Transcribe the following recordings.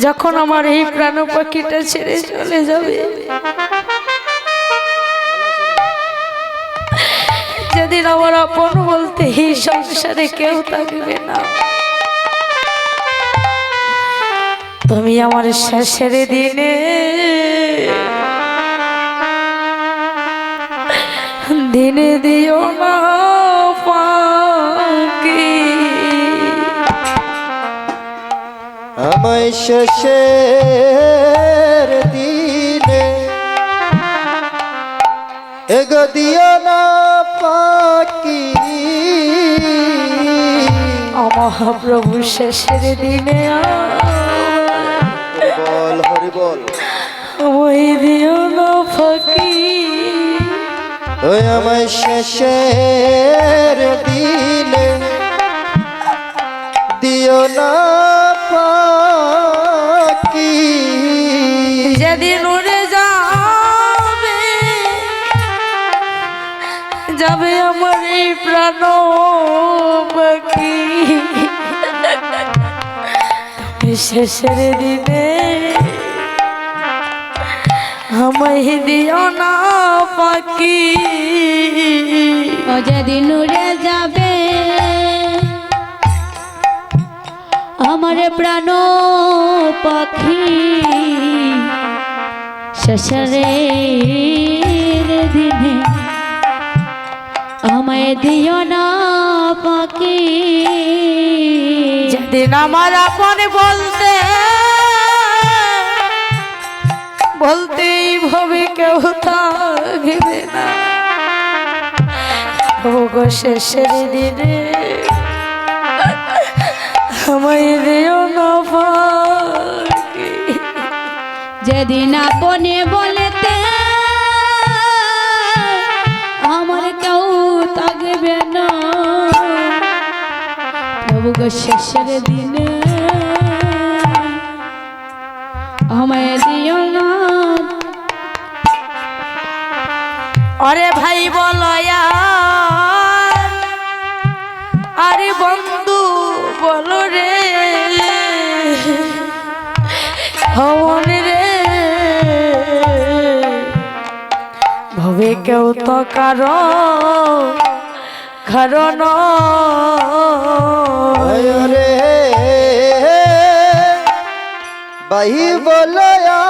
যখন আমার এই প্রাণ পাখিটা ছেড়ে চলে যাবে। যেদিন আমার আপন বলতে এই সংসারে কেউ থাকবে না। তুমি আমার শেষের দিনে দিনে দিও না। আমায় শেষের দিনে। এগো দিও না পাকি মহাপ্রভু শেষের দিনে বল হরি বল। ওই দিও না ফাঁকি ওই আমায় শেষের দিনে। দিও না প্রাণ পাখি। শেষের দিনে আমায় দিও না পাখি। ও যেদিন উড়ে যাবে, আমার প্রাণ পাখি। শেষের দিনে আমায় দিও না পাখি যেদিন আমার আপন বলতে বলতেই ভাবে কেউ থাকবে না গো শেষের দিনে আমায় দিও না ফাঁকি। যেদিন আপনে বলেতে গো শেষের দিনে। আরে ভাই বলয়া আরে বন্ধু বলো রে। হবন রে। ভবে কেউ তো কারও কারণ রে বাহি বলয়া।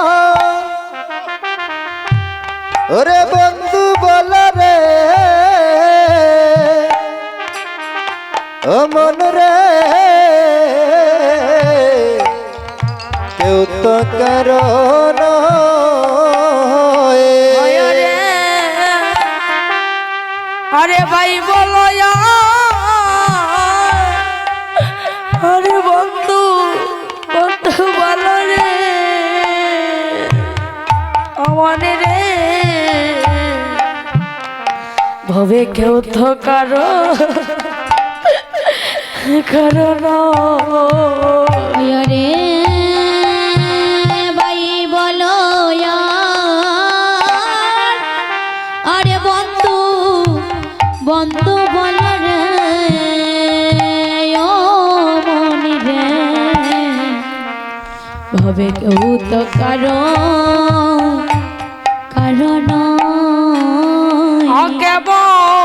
ওরে বন্ধু বল রে। মন রে। কেউ তো কারণ আরে ভাই বন্ধু বন্ধু বলো রে। আমার রে। ভবে কেউ তো কারও কারণ রে, ভাই বলো আরে বন্ধু বন্ধু বল ভবে কেউ তো কারও কারণ কেবল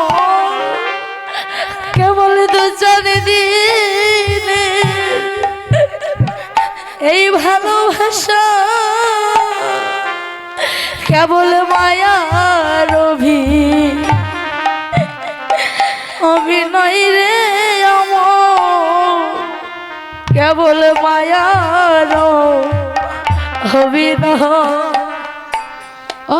কেবল দুজন দিনে এই ভালোবাসা কেবল মায়ার অভি অভিনয় রে কেবল মায়ার অভিনয় ও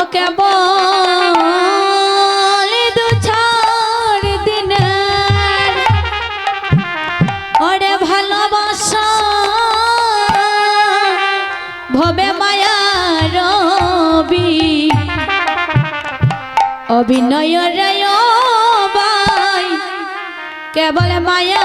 রবি অভিনয় রে ও বাই কেবল মায়া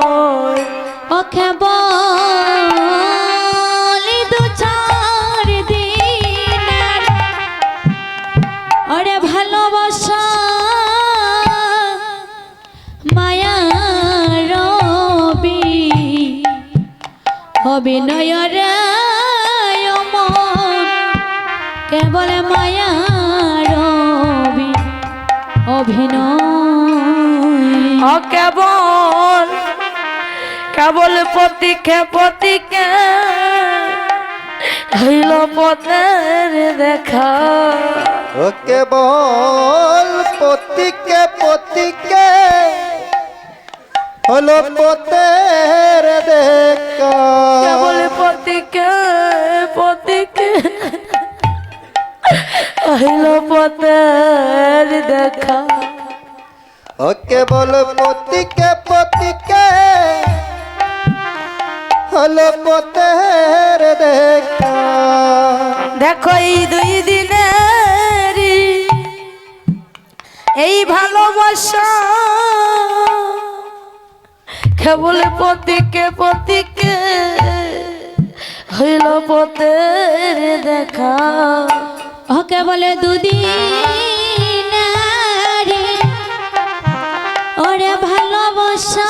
ওকে বলি দু চার দিনের ওরে ভালোবাসা মায়া রবি। অভিনয়ের কেবল মায়া রবি। অভিনয়। কেবল কেবল পতিকে পতিকে হইল পথের দেখা। ওকে বল পতিকে পতিকে হলো পতের দেখা। কেবল পতিকে পতিকে হইল পথের দেখা। ওকে বল পতিকে পতিকে হলো পতের দেখা। দেখো এই দুই দিনের এই ভালোবাসা। কেবল পতিকে পতিকে হইল পথের দেখা। ওকে বলে দুদিন ওরে ভালোবাসা।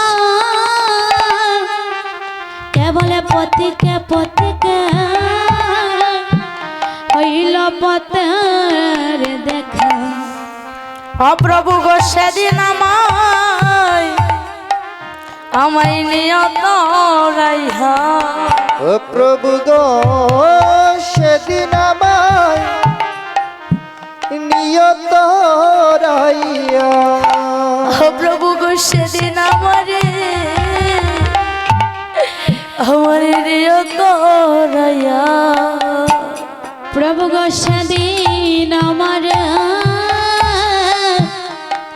বলে পতিকে পতিকে হইল পতের দেখা। অপ্রভু গো সেদিন আমায় আমায় নিয়ত রাইহা। ও প্রভু গো সেদিন আমায় নিয়ত রাইয়া প্রভু গো সেদিন আমারে আমার নিয়ত রাইয়া প্রভু গো সেদিন আমার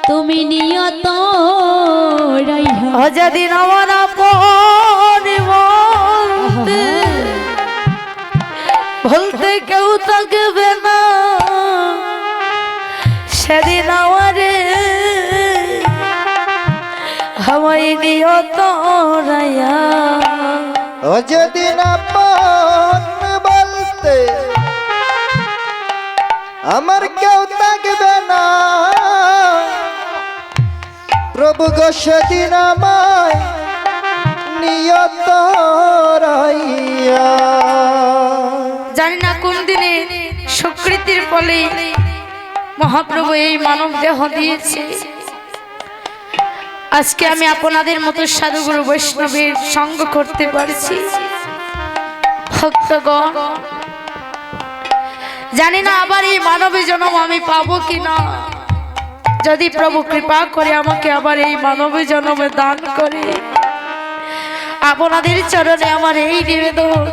তুমি নিয়ত রইহ। যেদিন আমার বলতে কেউ থাকবে না। সেদিন আমারে আমায় নিয়ত রাইয়া ও যেদিন আপন বলতে আমার কেউ থাকবে না প্রভু গো সেদিন আমায় নিয়ত রাইয়া জানি না কোন দিনে সুকৃতির ফলে মহাপ্রভু এই মানব দেহ দিয়েছে। আজকে আমি আপনাদের মতো সাধুগুরু বৈষ্ণবের সঙ্গ করতে পারছি। জানি না আবার এই মানবে জন্ম আমি পাবো কি না যদি প্রভু কৃপা করে আমাকে আবার এই মানবে জন্মে দান করে, আপনাদের চরণে আমার এই নিবেদন,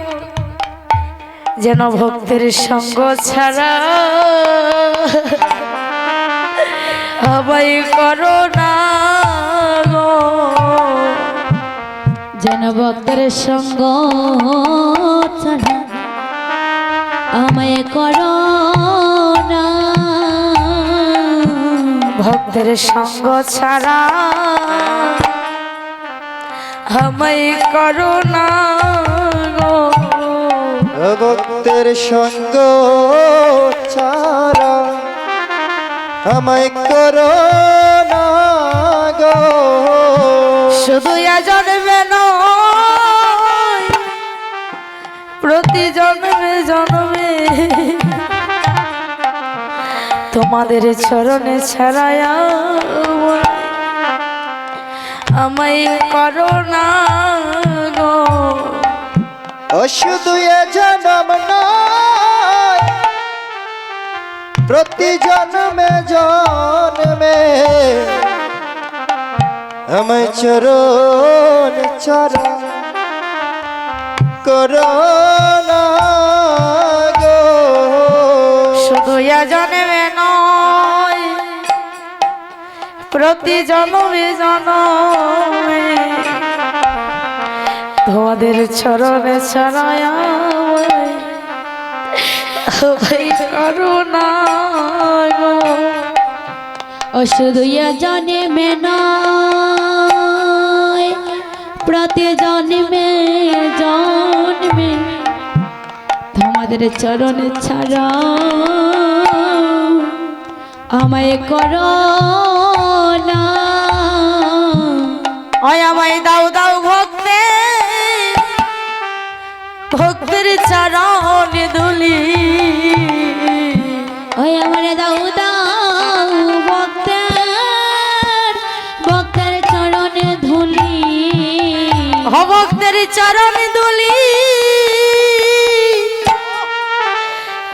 যেন ভক্তের সঙ্গ ছাড়া আমায় করো যেন ভক্তের সঙ্গ ছাড়া আমায় করো না ভক্তের সঙ্গ ছাড়া আমায় করো না গো। ভক্তের সঙ্গ ছাড়া আমায় করো না গো শুধু জন্মে নয় প্রতি জন্মে। জন্মে তোমাদের চরণে ছাড়ায় আমায় করো না শুধু জনম প্রতি জন্মে জন্মে। আমায় চরণ চরা করো না গো। শুধু জন্মে নয়, প্রতি জন্মে জন্মে তোমাদের চরণে ছাড়ায় ভাই করো না গো। এ জন্মে নয় প্রতি জন্মে জন্মে তোমাদের চরণে ছাড়া আমায় করো আমায় দাও দাও ভক্তে ভক্তের চরণ দুলি ওই আমার দাও দাও চরণ দুলি।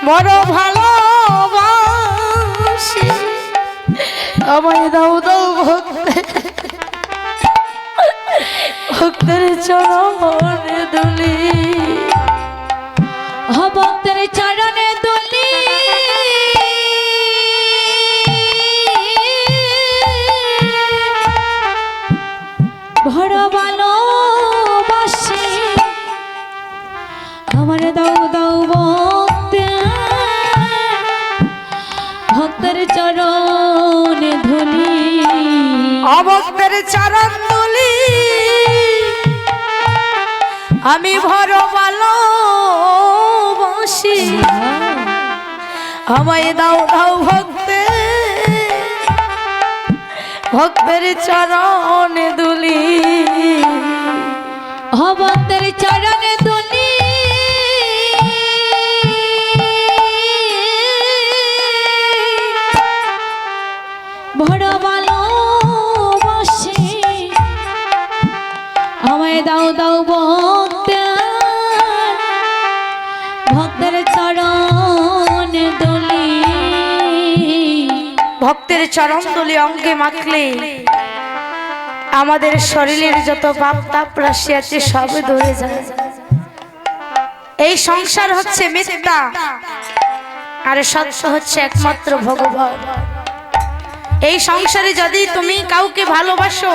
বড় ভালো আমায় দাও দাও ভক্তে ভক্তের চরণ দুলি। ভক্তের চরণে অভক্তের চরণ দুলি আমি ভর ভালোবাসি আমায় দাও দাও ভক্তে। ভক্তের চরণ দুলি। ভক্তের চরণে ধুলি দাও দাও ভক্তের। ভক্তের চরণ দলি। ভক্তের চরণ দুলি অঙ্গে মাখলে। আমাদের শরীরের যত পাপ, তাপ, রাশি আছে, সব দূরে যায়। এই সংসার হচ্ছে মিথ্যা। আর সত্য হচ্ছে একমাত্র ভগবান। এই সংসারে যদি তুমি কাউকে ভালোবাসো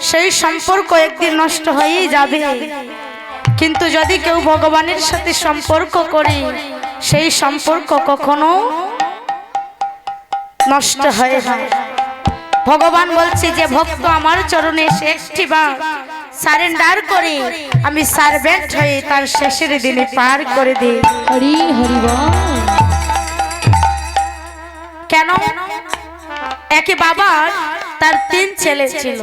সেই সম্পর্ক একদিন নষ্ট হয়েই যাবে। কিন্তু যদি কেউ ভগবানের সাথে সম্পর্ক করে সেই সম্পর্ক কখনো নষ্ট হয় না। ভগবান বলছে যে ভক্ত আমার চরণে এসে একটি বার সারেন্ডার করে আমি সার্ভেন্ট হয়ে তার শেষের দিনে পার করে দিই। হরি হরি বল। কেন? একে বাবার তার তিন ছেলে ছিল।